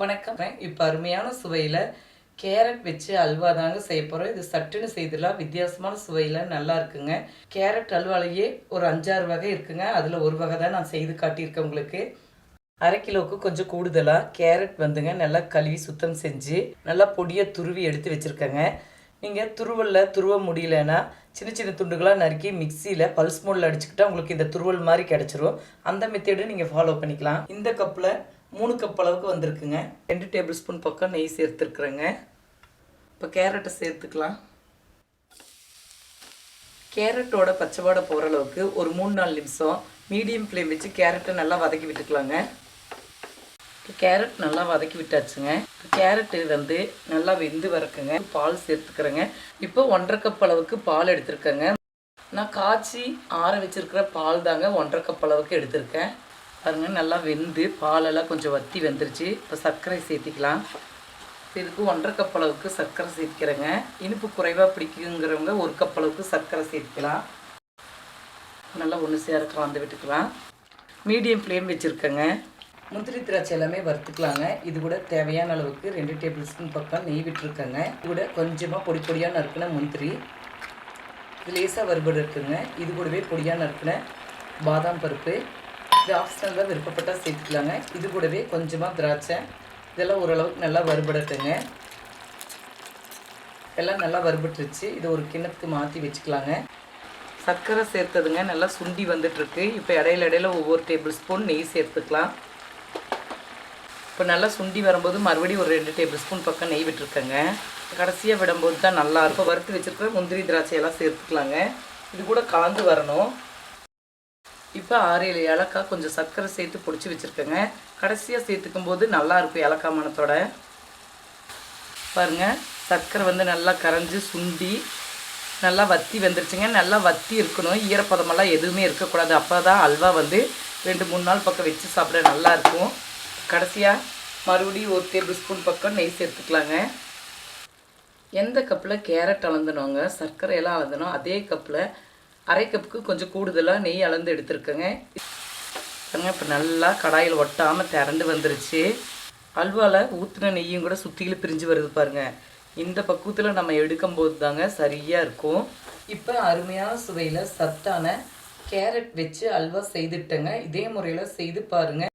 வணக்கம் இப்போ அருமையான சுவையில் கேரட் வச்சு அல்வா தாங்க செய்ய போகிறோம் இது சட்டுன்னு செய்திடலாம். வித்தியாசமான சுவையில் நல்லா இருக்குங்க. கேரட் அல்வாலேயே ஒரு அஞ்சாறு வகை இருக்குங்க. அதில் ஒரு வகை தான் நான் செய்து காட்டியிருக்கேன் உங்களுக்கு. அரை கிலோவுக்கு கொஞ்சம் கூடுதலாக கேரட் வந்துங்க நல்லா கழுவி சுத்தம் செஞ்சு நல்லா பொடியை துருவி எடுத்து வச்சுருக்கேங்க. நீங்கள் துருவலில் துருவ முடியலன்னா சின்ன சின்ன துண்டுகளாக நறுக்கி மிக்சியில் பல்ஸ் மோடில் அடிச்சுக்கிட்டா உங்களுக்கு இந்த துருவல் மாதிரி கிடச்சிரும். அந்த மெத்தேடு நீங்கள் ஃபாலோ பண்ணிக்கலாம். இந்த கப்பில் மூணு கப் அளவுக்கு வந்திருக்குங்க. ரெண்டு டேபிள் ஸ்பூன் பக்கம் நெய் சேர்த்துருக்குறேங்க. இப்போ கேரட்டை சேர்த்துக்கலாம். கேரட்டோட பச்சை போகிற அளவுக்கு ஒரு மூணு நாலு நிமிஷம் மீடியம் ஃப்ளேம் வச்சு கேரட்டை நல்லா வதக்கி விட்டுக்கலாங்க. இப்போ கேரட் நல்லா வதக்கி விட்டாச்சுங்க. இப்போ கேரட்டு வந்து நல்லா வெந்து வரக்குங்க. பால் சேர்த்துக்கிறேங்க. இப்போ ஒன்றரை கப் அளவுக்கு பால் எடுத்திருக்கேங்க. நான் காய்ச்சி ஆற வச்சிருக்கிற பால் தாங்க ஒன்றரை கப் அளவுக்கு எடுத்திருக்கேன். பாருங்க நல்லா வெந்து பாலெல்லாம் கொஞ்சம் வத்தி வெந்துருச்சு. இப்போ சர்க்கரை சேர்த்திக்கலாம். இதுக்கு ஒன்றரை கப் அளவுக்கு சர்க்கரை சேர்த்துக்கிறேங்க. இனிப்பு குறைவாக பிடிக்குங்கிறவங்க ஒரு கப் அளவுக்கு சர்க்கரை சேர்த்துக்கலாம். நல்லா ஒன்று சேர கலந்து விட்டுக்கலாம். மீடியம் ஃப்ளேம் வச்சுருக்கேங்க. முந்திரி திராட்சை எல்லாமே வறுத்துக்கலாங்க. இது கூட தேவையான அளவுக்கு ரெண்டு டேபிள் ஸ்பூன் பக்கம் நெய் விட்டுருக்கேங்க. இது கூட கொஞ்சமாக பொடி பொடியாக நறுக்கின முந்திரி. இது லேசாக வறுபடு இருக்குங்க. இது கூடவே பொடியாக நறுக்கின பாதாம் பருப்பு. இது ஆப்ஷனல் விருப்பப்பட்டால் சேர்த்துக்கலாங்க. இது கூடவே கொஞ்சமாக திராட்சை. இதெல்லாம் ஓரளவுக்கு நல்லா வறுபடட்டுங்க. எல்லாம் நல்லா வறுபட்டுருச்சு. இது ஒரு கிண்ணத்துக்கு மாற்றி வச்சுக்கலாங்க. சர்க்கரை சேர்த்ததுங்க. நல்லா சுண்டி வந்துட்டுருக்கு. இப்போ இடையில இடையில ஒவ்வொரு டேபிள் ஸ்பூன் நெய் சேர்த்துக்கலாம். இப்போ நல்லா சுண்டி வரும்போது மறுபடியும் ஒரு ரெண்டு டேபிள் ஸ்பூன் பக்கம் நெய் விட்டுருக்கேங்க. கடைசியாக விடும்போது தான் நல்லா இருக்கும். வறுத்து வச்சுருக்க முந்திரி திராட்சையெல்லாம் சேர்த்துக்கலாங்க. இது கூட கலந்து வரணும். இப்போ ஆறு ஏழு ஏலக்காய் கொஞ்சம் சர்க்கரை சேர்த்து பிடிச்சி வச்சுருக்கேங்க. கடைசியாக சேர்த்துக்கும் போது நல்லாயிருக்கும் ஏலக்காய் மணத்தோட. பாருங்கள் சர்க்கரை வந்து நல்லா கரைஞ்சி சுண்டி நல்லா வத்தி வந்துருச்சுங்க. நல்லா வத்தி இருக்கணும். ஈரப்பதமெல்லாம் எதுவுமே இருக்கக்கூடாது. அப்போ தான் அல்வா வந்து ரெண்டு மூணு நாள் பக்கம் வச்சு சாப்பிட நல்லா இருக்கும். கடைசியாக மறுபடியும் ஒரு டேபிள் ஸ்பூன் பக்கம் நெய் சேர்த்துக்கலாங்க. எந்த கப்பில் கேரட் அளந்துனோங்க? சர்க்கரை எல்லாம் அளந்தனோ? அதே கப்பில் அரை கப்புக்கு கொஞ்சம் கூடுதலாக நெய் அளந்து எடுத்துருக்கேங்க. பாருங்க இப்போ நல்லா கடாயில் ஒட்டாமல் திரண்டு வந்துருச்சு. அல்வாவில் ஊற்றின நெய்யும் கூட சுற்றிலும் பிரிஞ்சு வருது பாருங்கள் இந்த பக்குவத்தில் நம்ம எடுக்கும்போது தாங்க சரியாக இருக்கும். இப்போ அருமையான சுவையில் சத்தான கேரட் வச்சு அல்வா செய்துட்டேங்க. இதே முறையில் செய்து பாருங்கள்